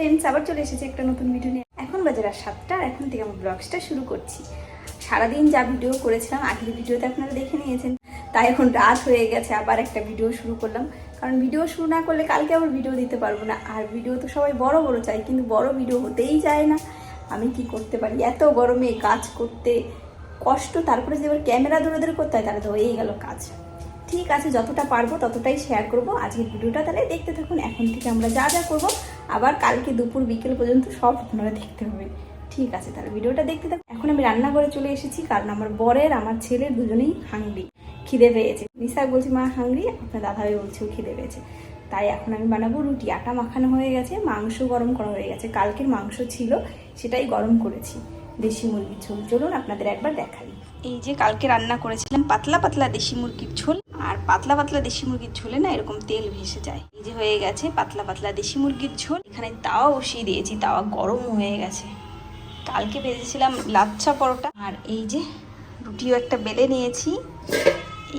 Friends আবার চলে এসেছে একটা নতুন ভিডিও নিয়ে। এখন বাজার রাত সাতটা আর এখন থেকে আমার ব্লগসটা শুরু করছি। সারাদিন যা ভিডিও করেছিলাম, আগের ভিডিওতে আপনারা দেখে নিয়েছেন। তাই এখন রাত হয়ে গেছে, আবার একটা ভিডিও শুরু করলাম। কারণ ভিডিও শুরু না করলে কালকে আবার ভিডিও দিতে পারব না। আর ভিডিও তো সবাই বড় বড় চাই কিন্তু বড় ভিডিও হতেই যায় না। আমি কি করতে পারি? এত গরমে কাজ করতে কষ্ট, তারপরে যে এবার ক্যামেরা ধরে ধরে করতে হয়, তাহলে তো হয়েই গেল কাজ। ঠিক আছে, যতটা পারব ততটাই শেয়ার করব। আজকের ভিডিওটা তাহলে দেখতে থাকুন, এখন থেকে আমরা যা যা করব, আবার কালকে দুপুর, বিকেল পর্যন্ত সব আপনারা দেখতে হবে। ঠিক আছে, তাহলে ভিডিওটা দেখতে থাকুন। এখন আমি রান্না করে চলে এসেছি, কারণ আমার বরের, আমার ছেলের দুজনেই হাংরি। খিদে পেয়েছে। নিশা বলছি, মা, হাংরি? আপনার দাদাভাই বলছেও খিদে পেয়েছে। তাই এখন আমি বানাবো রুটি। আটা মাখানো হয়ে গেছে, মাংস গরম করা হয়ে গেছে। কালকের মাংস ছিল, সেটাই গরম করেছি। দেশি মুরগির ঝোল। চলুন আপনাদের একবার দেখাই। এই যে কালকে রান্না করেছিলাম, পাতলা পাতলা দেশি মুরগির ঝোল। আর পাতলা পাতলা দেশি মুরগির ঝোলে না এরকম তেল ভেসে যায়। এই যে হয়ে গেছে পাতলা পাতলা দেশি মুরগির ঝোল। এখানে তাওয়া বসিয়ে দিয়েছি, তাওয়া গরম হয়ে গেছে। কালকে ভেজেছিলাম লাচ্ছা পরোটা। আর এই যে রুটিও একটা বেলে নিয়েছি।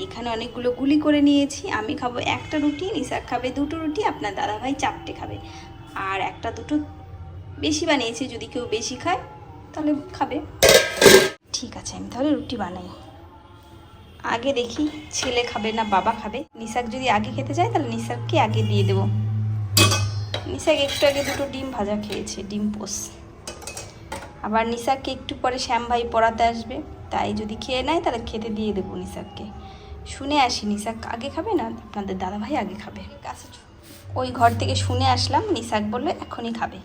এখানে অনেকগুলো গুলি করে নিয়েছি। আমি খাব একটা রুটি নিসাক খাবে দুটো রুটি, আপনার দাদাভাই চারটে খাবে। আর একটা দুটো বেশি বানিয়েছি, যদি কেউ বেশি খায়, তাহলে খাবে। ঠিক আছে, আমি তাহলে রুটি বানাই। আগে দেখি ছেলে খাবে না বাবা খাবে। নিশাক যদি আগে খেতে চায়, তাহলে নিসাককে আগে দিয়ে দেবো। নিসাক একটু আগে দুটো ডিম ভাজা খেয়েছে, ডিম পোস। আবার নিসাককে একটু পরে শ্যাম ভাই পড়াতে আসবে, তাই যদি খেয়ে নেয়, তাহলে খেতে দিয়ে দেবো নিসাককে শুনে আসি, নিশাক আগে খাবে না? আপনাদের দাদা ভাই আগে খাবে। ওই ঘর থেকে শুনে আসলাম, নিশাক বলল এখনই খাবে।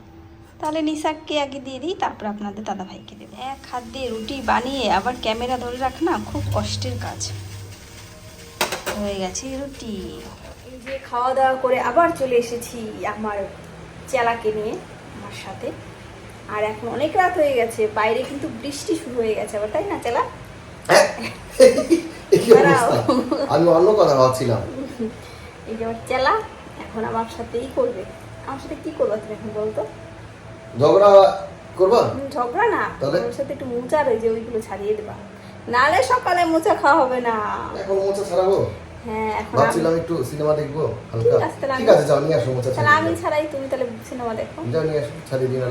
তাহলে নিসাককে আগে দিয়ে দিই তারপর আপনাদের দাদা ভাইকে দেবে। এক হাত দিয়ে রুটি বানিয়ে আবার ক্যামেরা ধরে রাখ না খুব কষ্টের কাজ। হয়ে গেছে রুটি। এই যে খাওয়া দাওয়া করে আবার চলে এসেছি আমার চেলাকে নিয়ে আমার সাথে। আর এখন অনেক রাত হয়ে গেছে বাইরে কিন্তু বৃষ্টি শুরু হয়ে গেছে আবার তাই না চেলা? অবস্থা? আমি অন্য কথা ভাবছিলাম। এই যে আমার চেলা এখন আমার সাথেই করবে। আমার সাথে কি করবে তুমি এখন বলতো? ঝগড়া করবা? ঝগড়া না। তাহলে? ওর সাথে একটু মোচা রয়েছে ওইগুলো ছাড়িয়ে দেবা। নালে সকালে মোচা খাওয়া হবে না। এখন মোচা ছাড়াবো? হ্যাঁ এখন ভাবছিলাম একটু সিনেমা দেখব হালকা। ঠিক আছে, তাহলে ঠিক আমি- আছে যাও নিয়ে আসো মোচা তাহলে আমি ছাড়াই তুমি তাহলে সিনেমা দেখো। দিও। যাও নিয়ে আসো ছাড়িয়ে দিন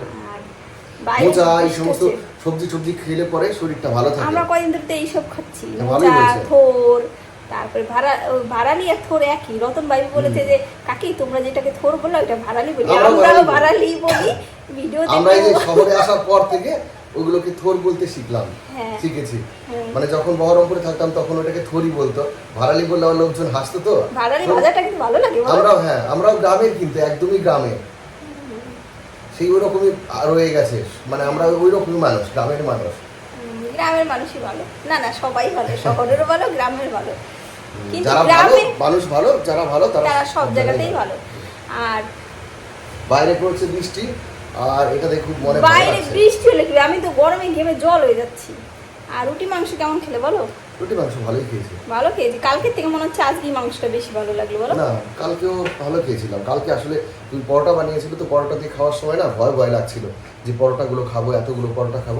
বাইরে মোচা এই সমস্ত হচ্ছে। সবজি টবজি খেলে পরে শরীরটা ভালো থাকে। আমরা কদিন ধরে এইসব খাচ্ছি। তা মোচা থোর তারপরে ভাড়া ভাড়ালি আর থোর একই। রতন বাবু বলেছে যে কাকি তোমরা যেটাকে থোর বলো ওটা ভাড়ালি বলি আমরাও ভাড়ালি বলি। ভিডিও আমরা এই শহরে আসার পর থেকে ওগুলোকে থোর বলতে শিখলাম হ্যাঁ। শিখেছি। মানে যখন বহরমপুরে থাকতাম তখন ওটাকে থরি বলতো। ভাড়ালি বললে আমার লোকজন হাসতো তো। ভাড়ালি ভাজাটা কিন্তু ভালো লাগে? আমরাও হ্যাঁ আমরাও গ্রামের কিন্তু একদমই গ্রামে। সেই ওরকমই রকমই রয়ে গেছে। মানে আমরা ওই রকমই মানুষ গ্রামের মানুষ। গ্রামের মানুষই ভালো। না না সবাই ভালো শহরেরও ভালো গ্রামের ভালো। কিন্তু গ্রামে মানুষ ভালো যারা ভালো তারা সব জায়গাতেই ভালো। আর বাইরে পড়ছে বৃষ্টি আর এটা দেখে মনে বাইরে বৃষ্টি হলে কি? আমি তো গরমে ঘেমে জল হয়ে যাচ্ছি। আর রুটি মাংস কেমন খেলে বলো? রুটি মাংস ভালোই খেয়েছি। ভালো খেয়েছি। কালকের থেকে মনে হচ্ছে আজকে মাংসটা বেশি ভালো লাগল বলো। না কালকেও ভালো খেয়েছিলাম। কালকে আসলে তুই পরোটা বানিয়েছিল তো পরোটা দিয়ে খাওয়ার সময় না ভয় ভয় লাগছিল যে পরোটাগুলো খাব এতগুলো পরোটা খাব।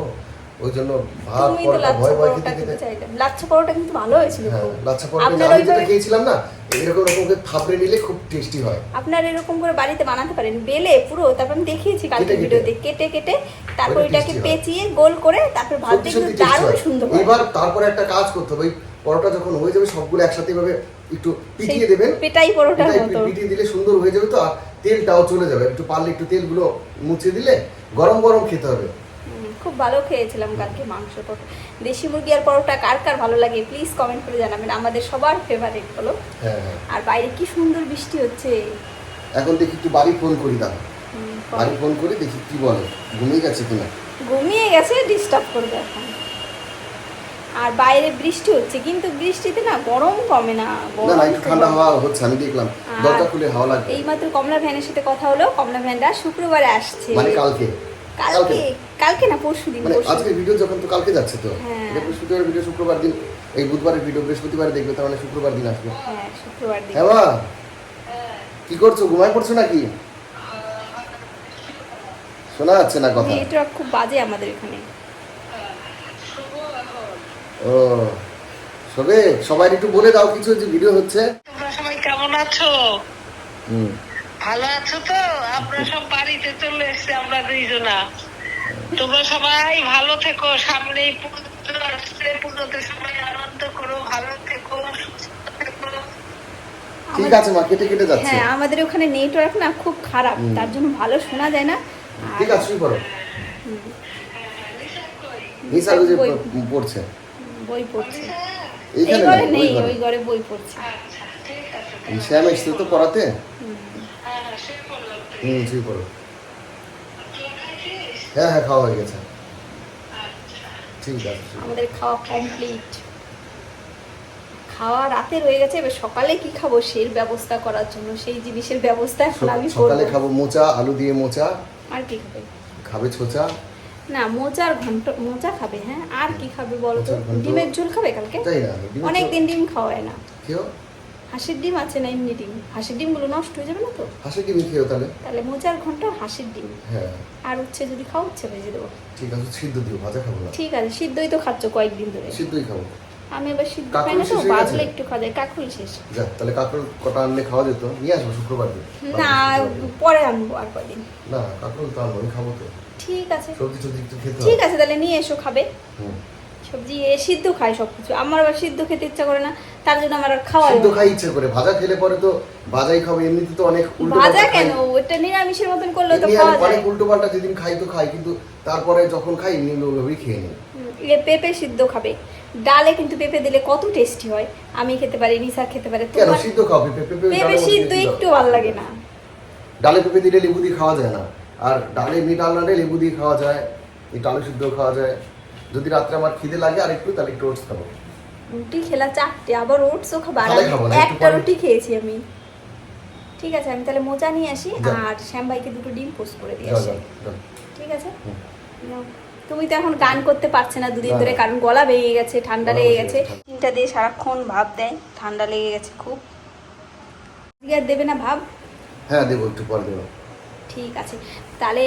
ওই জন্য ভাত পরোটা ভয় ভয় খেতে খেতে লাচ্ছা পরোটা কিন্তু ভালো হয়েছিল হ্যাঁ লাচ্ছা পরোটা আপনার আমি যেটা খেয়েছিলাম না এরকম রকম করে থাপড়ে নিলে খুব টেস্টি হয়। আপনার এরকম করে বাড়িতে বানাতে পারেন। বেলে পুরো তারপর আমি দেখিয়েছি কালকে। ভিডিওতে কেটে। কেটে তারপর এটাকে পেঁচিয়ে গোল করে তারপর ভাত কিন্তু দারুণ সুন্দর এবার তারপরে একটা কাজ করতে হবে। পরোটা যখন হয়ে যাবে সবগুলো একসাথে এভাবে একটু পিটিয়ে দেবেন। পেটাই পরোটার মতো। পিটিয়ে দিলে সুন্দর হয়ে যাবে তো আর তেলটাও চলে যাবে। একটু পারলে একটু তেলগুলো মুছে দিলে গরম গরম খেতে হবে। খুব ভালো খেয়েছিলাম কালকে মাংস। পরোটা দেশি মুরগি আর পরোটা কার কার ভালো লাগে প্লিজ কমেন্ট করে জানাবেন। আমাদের সবার ফেভারিট হলো। হ্যাঁ হ্যাঁ। আর বাইরে কি সুন্দর বৃষ্টি হচ্ছে। এখন দেখি একটু বাড়ি ফোন করি দাও বাড়ি ফোন করি দেখি কি বলে। ঘুমিয়ে গেছে কিনা? ঘুমিয়ে গেছে ডিস্টার্ব করবে এখন। আর বাইরে বৃষ্টি হচ্ছে কিন্তু বৃষ্টিতে না গরম কমে না। না না একটু ঠান্ডা হাওয়া হচ্ছে আমি দেখলাম। দরজা খুলে হাওয়া লাগবে এইমাত্র কমলা ভ্যানের সাথে কথা হলো কমলা ভ্যানটা শুক্রবারে আসছে। মানে কালকে? কালকে কালকে? না পরশু দিন মানে আজকে ভিডিও যখন তো কালকে যাচ্ছে তো হ্যাঁ। এটা বৃহস্পতিবার ভিডিও শুক্রবার দিন এই বুধবারের ভিডিও বৃহস্পতিবার দেখবে তার মানে শুক্রবার দিন আসবে। হ্যাঁ শুক্রবার দিন। হ্যাঁ মা কি করছ ঘুমায় পড়ছো নাকি? শোনা যাচ্ছে না কথা। নেটওয়ার্ক খুব বাজে আমাদের এখানে। ও সবে সবাই একটু বলে দাও কিছু যে ভিডিও হচ্ছে। তোমরা সবাই কেমন আছো? হুম। ভালো আছো তো? আমরা সব বাড়িতে চলে এসেছি আমরা দুইজনা। তোমরা সবাই ভালো থেকো সামনে পুজো আসছে পুজোতে সবাই আনন্দ করো ভালো থেকো সুস্থ থেকো। ঠিক আছে মা কেটে কেটে যাচ্ছে। হ্যাঁ আমাদের ওখানে নেটওয়ার্ক না খুব খারাপ তার জন্য ভালো শোনা যায় না। ঠিক আছে শুরু করো হুম, নিশা যে বই- পড়ছে। বই পড়ছে। এই এইখানে ঘরে নেই ওই ঘরে। বই পড়ছে। আচ্ছা ঠিক আছে এই শ্যাম এসছে তো পড়াতে হুম। হ্যাঁ সে করলাম হুম শুরু করো হ্যাঁ হ্যাঁ খাওয়া হয়ে গেছে। ঠিক আছে আমাদের খাওয়া কমপ্লিট খাওয়া রাতে রয়ে গেছে এবার সকালে কি খাব সেই ব্যবস্থা করার জন্য। সেই জিনিসের ব্যবস্থা এখন আমি সকালে খাব মোচা আলু দিয়ে মোচা। আর কি খাবে? খাবে ছোচা। না মোচার ঘন্ট মোচা খাবে হ্যাঁ? আর কি খাবে বলো তো? ডিমের ঝোল খাবে কালকে? তাই না? অনেক দিন ডিম খাওয়ায় না। খেও হাঁসের ডিম আছে না এমনি ডিম? হাঁসের ডিমগুলো নষ্ট হয়ে যাবে না তো? হাসে ডিম খেও তাহলে। তাহলে মোচার ঘন্ট হাঁসের ডিম। হ্যাঁ। আর উচ্ছে যদি খাও উচ্ছে ভেজে দেবো। ঠিক আছে সিদ্ধ দিও ভাজা খাব না। ঠিক আছে সিদ্ধই তো খাচ্ছ কয়েকদিন ধরে। সিদ্ধই খাব। আমি এবার সিদ্ধ কাকুলি খাই না তো বাজলে একটু খাওয়া যায় কাকুল শেষ। যা তাহলে কাকুর কটা আনলে খাওয়া যেত? নিয়ে আসব শুক্রবার দিন। না পরে আনব আর কদিন। না কাকুর তো আনব আমি খাব তো। ঠিক আছে। সবজি টবজি একটু খেতে ঠিক আছে তাহলে নিয়ে এসো খাবে। হুম। সবজি এ সিদ্ধ খাই সব কিছু আমার আবার সিদ্ধ খেতে ইচ্ছা করে না তার জন্য আমার আর খাওয়া সিদ্ধ খাই ইচ্ছে করে ভাজা খেলে পরে তো ভাজাই খাব এমনিতে তো অনেক উল্টো ভাজা কেন? ওটা নিরামিষের মতন করলে তো খাওয়া যায়। অনেক উল্টো পাল্টা যেদিন খাই তো খাই কিন্তু তারপরে যখন খাই এমনি ওইভাবেই খেয়ে নিই। এ পেঁপে সিদ্ধ খাবে। ডালে কিন্তু পেঁপে দিলে কত টেস্টি হয়। আমি খেতে পারি নিসা খেতে পারে। কেন সিদ্ধ খাও? পেঁপে পেঁপে পেঁপে সিদ্ধ একটু ভালো লাগে না। ডালে পেঁপে দিলে লেবু দিয়ে খাওয়া যায় না। আর ডালে এমনি ডাল না লেবু দিয়ে খাওয়া যায় এই ডালে সিদ্ধ খাওয়া যায়। যদি রাত্রে আমার খিদে লাগে আর একটু তাহলে একটু ওটস খাব। রুটি খেলা চারটে আবার ওটসও খাব। আর তাহলে আমি খাব না, একটু রুটি খেয়েছি আমি। ঠিক আছে আমি তাহলে মোচা নিয়ে আসি আর শ্যাম ভাইকে দুটো ডিম পোস্ট করে দিয়ে আসি। ঠিক আছে? তুমি তো এখন গান করতে পারছে না দুদিন ধরে কারণ গলা ভেঙে গেছে ঠান্ডা লেগে গেছে। তিনটা দিয়ে সারাক্ষণ ভাব দেয় ঠান্ডা লেগে গেছে খুব। আর দেবে না ভাব? হ্যাঁ দেবো একটু পরে দেবো। ঠিক আছে। তাহলে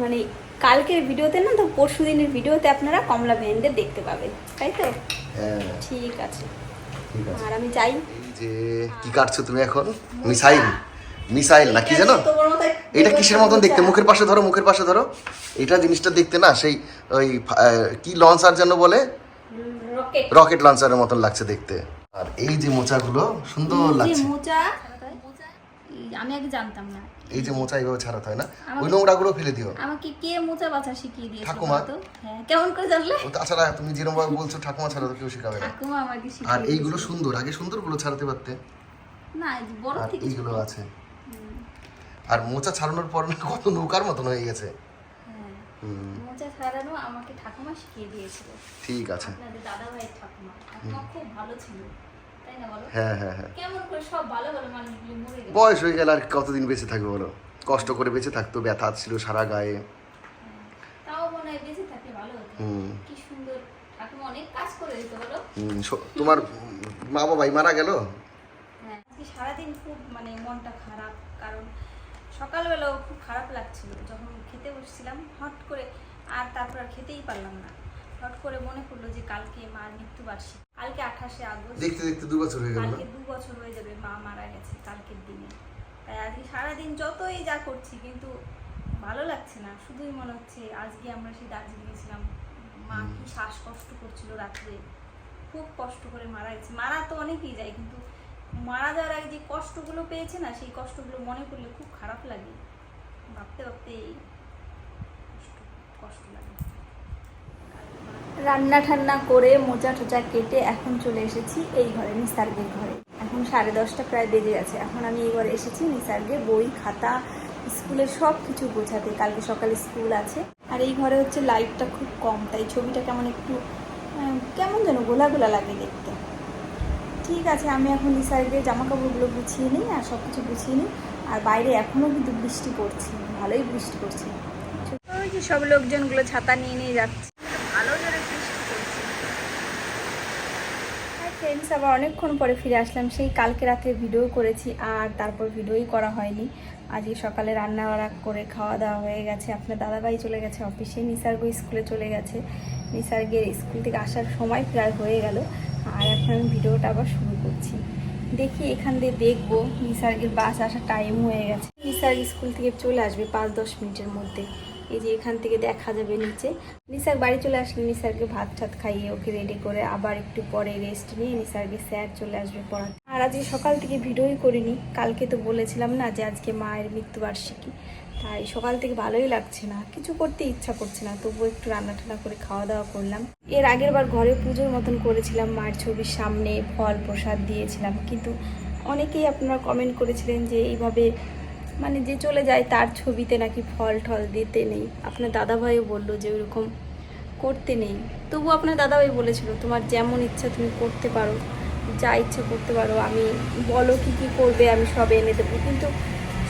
মানে কালকের ভিডিওতে না তো পরশু দিনের ভিডিওতে আপনারা কমলা ভেন্ডে দেখতে পাবেন তাই তো? হ্যাঁ। ঠিক আছে। আর আমি যাই। যে কি কাটছো তুমি এখন? মিসাইল। মিসাইল না কি জানো এটা কিসের মতন দেখতে? মুখের পাশে ধরো মুখের পাশে ধরো। এটা জিনিসটা দেখতে না সেই ওই কি লঞ্চার যেন বলে? রকেট রকেট লঞ্চারের মতন লাগছে দেখতে। আর এই যে মোচাগুলো সুন্দর লাগছে। মোচা আমি আগে জানতাম না। এই যে মোচা এইভাবে ছাড়াতে হয় না? ওই নোংরাগুলো ফেলে দিও। আমাকে কে মোচা বাছা শিখিয়ে দিয়েছে ঠাকুমা। হ্যাঁ কেমন করে জানলে? ও তাছাড়া তুমি যেরকম ভাবে বলছো ঠাকুমা ছাড়া তো কেউ শেখাবে না। ঠাকুমা আমাকে আর এইগুলো সুন্দর আগে সুন্দরগুলো ছাড়াতে পারতে। না বড় থেকে এইগুলো আছে। আর মোচা ছাড়ানোর পর না কত নৌকার মতন হয়ে গেছে। হ্যাঁ মোচা ছাড়ানো আমাকে ঠাকুমা শিখিয়ে দিয়েছিল। ঠিক আছে। আপনাদের দাদা ভাইয়ের ঠাকুমা ঠাকুমা খুব ভালো ছিল। হ্যাঁ হ্যাঁ হ্যাঁ। বয়স হয়ে গেলে আর কতদিন বেঁচে থাকবে বলো? কষ্ট করে বেঁচে থাকতো ব্যথা ছিল সারা গায়ে। হয় তোমার মা বাবাই মারা গেল? হ্যাঁ সারাদিন খুব মানে মনটা খারাপ কারণ সকালবেলাও খুব খারাপ লাগছিল। যখন খেতে বসছিলাম হট করে আর তারপর আর খেতেই পারলাম না। হট করে মনে পড়ল যে কালকে মার মৃত্যুবার্ষিকী। কালকে আঠাশে আগস্ট। দেখতে দেখতে দু বছর হয়ে গেল। কালকে দু বছর হয়ে যাবে মা মারা গেছে কালকের দিনে। তাই আজকে সারাদিন যতই যা করছি কিন্তু ভালো লাগছে না। শুধুই মনে হচ্ছে আজকে আমরা সেই দার্জিলিং গেছিলাম মা কি শ্বাসকষ্ট করছিল রাত্রে। খুব কষ্ট করে মারা গেছে। মারা তো অনেকেই যায় কিন্তু মারা যাওয়ার আগে যে কষ্টগুলো পেয়েছে না সেই কষ্টগুলো মনে করলে খুব খারাপ লাগে। ভাবতে ভাবতে কষ্ট কষ্ট লাগে। রান্না ঠান্না করে মোজা টোজা কেটে এখন চলে এসেছি এই ঘরে, নিসার্গের ঘরে। এখন সাড়ে দশটা প্রায় বেজে গেছে। এখন আমি এই ঘরে এসেছি, নিসার্গে বই, খাতা স্কুলের সব কিছু বোঝাতে কালকে সকালে স্কুল আছে। আর এই ঘরে হচ্ছে লাইটটা খুব কম, তাই ছবিটা কেমন একটু কেমন যেন গোলা গোলা লাগে দেখতে। ঠিক আছে, আমি এখন নিসার্গে জামা কাপড়গুলো গুছিয়ে নিই আর সব কিছু গুছিয়ে নিই। আর বাইরে এখনও কিন্তু বৃষ্টি পড়ছে, ভালোই বৃষ্টি পড়ছে। সব লোকজনগুলো ছাতা নিয়ে নিয়ে যাচ্ছে ভালো জোরে বৃষ্টি পড়ছে আর ফ্রেন্ডস আবার অনেকক্ষণ পরে ফিরে আসলাম। সেই কালকে রাত্রে ভিডিও করেছি আর তারপর ভিডিওই করা হয়নি। আজকে সকালে রান্না বাড়া করে খাওয়া দাওয়া হয়ে গেছে। আপনার দাদাভাই চলে গেছে অফিসে নিসার্গ স্কুলে চলে গেছে। নিসার্গের স্কুল থেকে আসার সময় প্রায় হয়ে গেল। আর এখন আমি ভিডিওটা আবার শুরু করছি। দেখি এখান দিয়ে দেখব নিসার্গের বাস আসার টাইম হয়ে গেছে। নিসার্গ স্কুল থেকে চলে আসবে পাঁচ দশ মিনিটের মধ্যে। এই যে এখান থেকে দেখা যাবে নিচে। নিসার বাড়ি চলে আসলে নিসারকে ভাত টাত খাইয়ে ওকে রেডি করে আবার একটু পরে রেস্ট নিয়ে নিসার্গে স্যার চলে আসবে পড়াতে। আর আজকে সকাল থেকে ভিডিওই করিনি, কালকে তো বলেছিলাম না যে আজকে মায়ের মৃত্যুবার্ষিকী। তাই সকাল থেকে ভালোই লাগছে না, কিছু করতে ইচ্ছা করছে না, তবুও একটু রান্না টান্না করে খাওয়া দাওয়া করলাম। এর আগের বার ঘরে পুজোর মতন করেছিলাম, মায়ের ছবির সামনে ফল প্রসাদ দিয়েছিলাম, কিন্তু অনেকেই আপনারা কমেন্ট করেছিলেন যে এইভাবে মানে যে চলে যায় তার ছবিতে নাকি ফল টল দিতে নেই। আপনার দাদাভাইও বলল যে ওইরকম করতে নেই। তবু আপনার দাদাভাই বলেছিল, তোমার যেমন ইচ্ছা তুমি করতে পারো, যা ইচ্ছা করতে পারো, আমি বলো কি কি করবে, আমি সব এনে দেবো। কিন্তু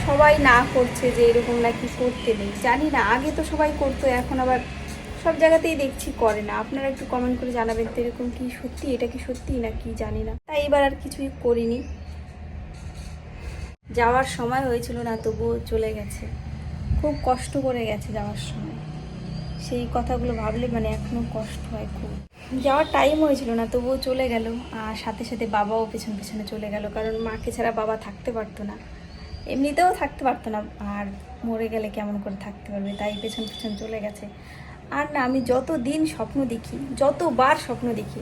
সবাই না করছে যে এরকম নাকি করতে নেই। জানি না, আগে তো সবাই করতো, এখন আবার সব জায়গাতেই দেখছি করে না। আপনারা একটু কমেন্ট করে জানাবেন তো এরকম কি সত্যি, এটা কি সত্যি না কি জানি না। তাই এবার আর কিছুই করিনি। যাওয়ার সময় হয়েছিল না, তবুও চলে গেছে। খুব কষ্ট করে গেছে যাওয়ার সময়। সেই কথাগুলো ভাবলে মানে এখনও কষ্ট হয় খুব। যাওয়ার টাইম হয়েছিল না, তবুও চলে গেল। আর সাথে সাথে বাবাও পেছন পেছনে চলে গেল, কারণ মাকে ছাড়া বাবা থাকতে পারতো না। এমনিতেও থাকতে পারতো না, আর মরে গেলে কেমন করে থাকতে পারবে? তাই পেছন পেছন চলে গেছে। আর না, আমি যত দিন স্বপ্ন দেখি, যতবার স্বপ্ন দেখি,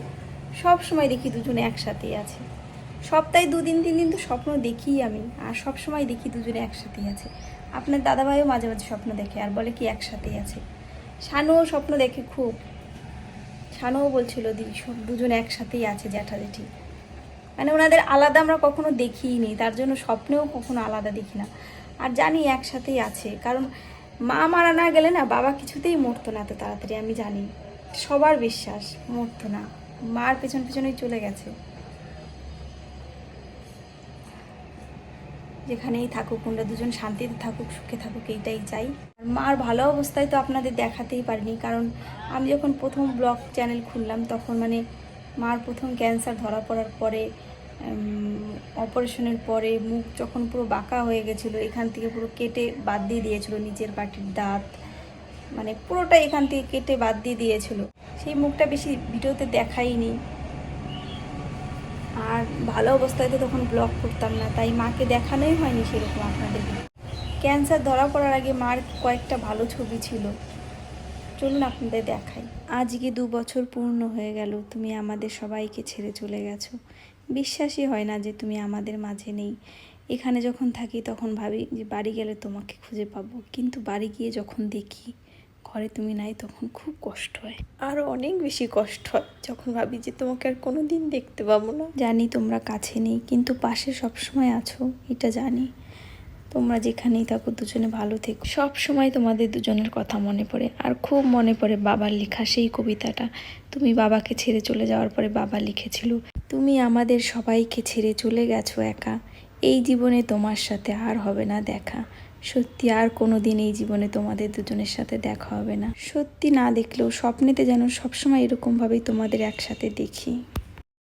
সব সময় দেখি দুজনে একসাথেই আছে। সপ্তাহে দুদিন তিন দিন তো স্বপ্ন দেখি আমি। আর সব সময় দেখি দুজনে একসাথেই আছে। আপনার দাদাভাইও মাঝে মাঝে স্বপ্ন দেখে, আর বলে কি একসাথেই আছে। শানুও স্বপ্ন দেখে খুব। শানুও বলছিল, দি সব দুজনে একসাথেই আছে জ্যাঠা জেঠি মানে ওনাদের আলাদা আমরা কখনো দেখিই নি তার জন্য স্বপ্নেও কখনো আলাদা দেখি না। আর জানি একসাথেই আছে, কারণ মা মারা না গেলে না বাবা কিছুতেই মরতো না এত তাড়াতাড়ি, আমি জানি। সবার বিশ্বাস, মরতো না। মার পেছন পেছনেই চলে গেছে। যেখানেই থাকুক ওরা দুজন শান্তিতে থাকুক, সুখে থাকুক, এইটাই চাই। মার ভালো অবস্থায় তো আপনাদের দেখাতেই পারিনি, কারণ আমি যখন প্রথম ব্লগ চ্যানেল খুললাম, তখন মানে মার প্রথম ক্যান্সার ধরা পড়ার পরে অপারেশনের পরে মুখ যখন পুরো বাঁকা হয়ে গেছিল, এখান থেকে পুরো কেটে বাদ দিয়ে দিয়েছিল নিচের পাটির দাঁত মানে পুরোটা এখান থেকে কেটে বাদ দিয়ে দিয়েছিল। সেই মুখটা বেশি ভিডিওতে দেখাইনি। আর ভালো অবস্থায় তো তখন ব্লগ করতাম না, তাই মাকে দেখানোই হয়নি সেরকম আপনাদের ক্যান্সার ধরা পড়ার আগে মার কয়েকটা ভালো ছবি ছিল। চলুন আপনাদের দেখাই। আজকে দু বছর পূর্ণ হয়ে গেল, তুমি আমাদের সবাইকে ছেড়ে চলে গেছো। বিশ্বাসই হয় না যে তুমি আমাদের মাঝে নেই। এখানে যখন থাকি তখন ভাবি যে বাড়ি গেলে তোমাকে খুঁজে পাবো, কিন্তু বাড়ি গিয়ে যখন দেখি ঘরে তুমি নাই তখন খুব কষ্ট হয়। আরও অনেক বেশি কষ্ট হয় যখন ভাবি যে তোমাকে আর কোনো দিন দেখতে পাবো না। জানি তোমরা কাছে নেই কিন্তু পাশে সবসময় আছো এটা জানি। তোমরা যেখানেই থাকো দুজনে ভালো থেকো। সব সময় তোমাদের দুজনের কথা মনে পড়ে আর খুব মনে পড়ে বাবার লেখা সেই কবিতাটা। তুমি বাবাকে ছেড়ে চলে যাওয়ার পরে বাবা লিখেছিল তুমি আমাদের সবাইকে ছেড়ে চলে গেছো একা। এই জীবনে তোমার সাথে আর হবে না দেখা। সত্যি আর কোনো দিন এই জীবনে তোমাদের দুজনের সাথে দেখা হবে না। সত্যি না দেখলেও স্বপ্নেতে যেন সবসময় এরকমভাবেই তোমাদের একসাথে দেখি।